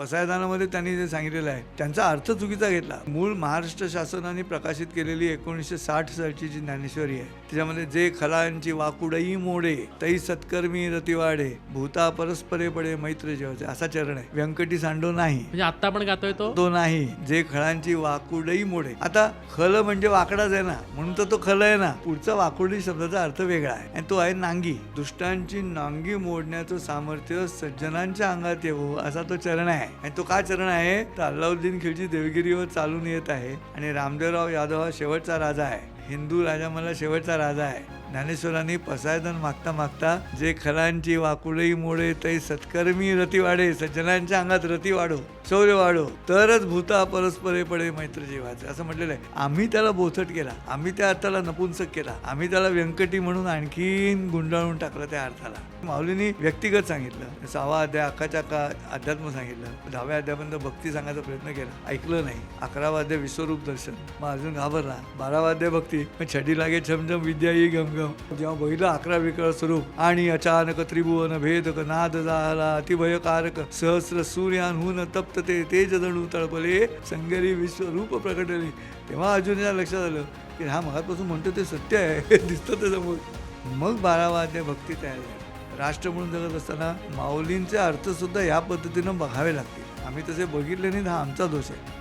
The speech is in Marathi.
पसायदानामध्ये त्यांनी जे सांगितलेलं आहे त्यांचा अर्थ चुकीचा घेतला. मूळ महाराष्ट्र शासनाने प्रकाशित केलेली एकोणीसशे साठ सालची जी ज्ञानेश्वरी आहे त्याच्यामध्ये जे खलांची वाकुडई मोडे तै सत्कर्मी रतिवाडे भूता परस्परे पडे मैत्र जेवाचे असा चरण आहे. व्यंकटी सांडो नाही. म्हणजे आता आपण गातोय तो? तो नाही. जे खळांची वाकुडही मोडे. आता खल म्हणजे वाकडाच आहे ना म्हणून तर तो खल आहे ना. पुढचा वाकुडी शब्दाचा अर्थ वेगळा आहे. आणि तो आहे नांगी. दुष्टांची नांगी मोडण्याचं सामर्थ्य सज्जनांच्या अंगात येवो असा तो चरण आहे. आणि तो का चरण आहे? तर अल्लाउद्दीन खिलजी देवगिरीवर चालून येत आहे आणि रामदेवराव यादव हा शेवटचा राजा आहे. हिंदू राजा मला शेवटचा राजा आहे. ज्ञानेश्वरांनी पसायदन मागता मागता जे खलांची वाकुडई मोडे तै सत्कर्मी रती वाढे सज्जनांच्या अंगात रती वाढो शौर्य वाढो तरच भूता परस्परे पडे मैत्र जीवाचे. असं म्हटलेलं आहे. आम्ही त्याला बोथट केला आम्ही त्या अर्थाला नपुंसक केला आम्ही त्याला व्यंकटी म्हणून आणखीन गुंडाळून टाकलं त्या अर्थाला. माऊलींनी व्यक्तिगत सांगितलं सहावा अध्याय अक्काच्या अध्यात्म सांगितलं दहाव्या अध्यापर्यंत भक्ती सांगायचा प्रयत्न केला ऐकलं नाही. अकरावा अध्याय विश्वरूप दर्शन. मग अजून घाबरला. बारावा अध्याय भक्ती. छडी लागे छमछम विद्या ही गमगम जेव्हा बहिलं अकरा विकळ स्वरूप आणि अचानक त्रिभुवन भेदक नाद झाला अतिभयकारक सहस्र सूर्याहून तप्त ते तेज जणू तळपले संगरी विश्वरूप प्रकटले. तेव्हा अर्जुनाला लक्षात आलं की हा मगापासून म्हणतो ते सत्य आहे दिसतं ते समोर मग बारावा अध्याय भक्ती तयार झाली. राष्ट्र म्हणून जगत असताना माऊलींचे अर्थसुद्धा या पद्धतीनं बघावे लागतील. आम्ही तसे बघितले नाही हा आमचा दोष आहे.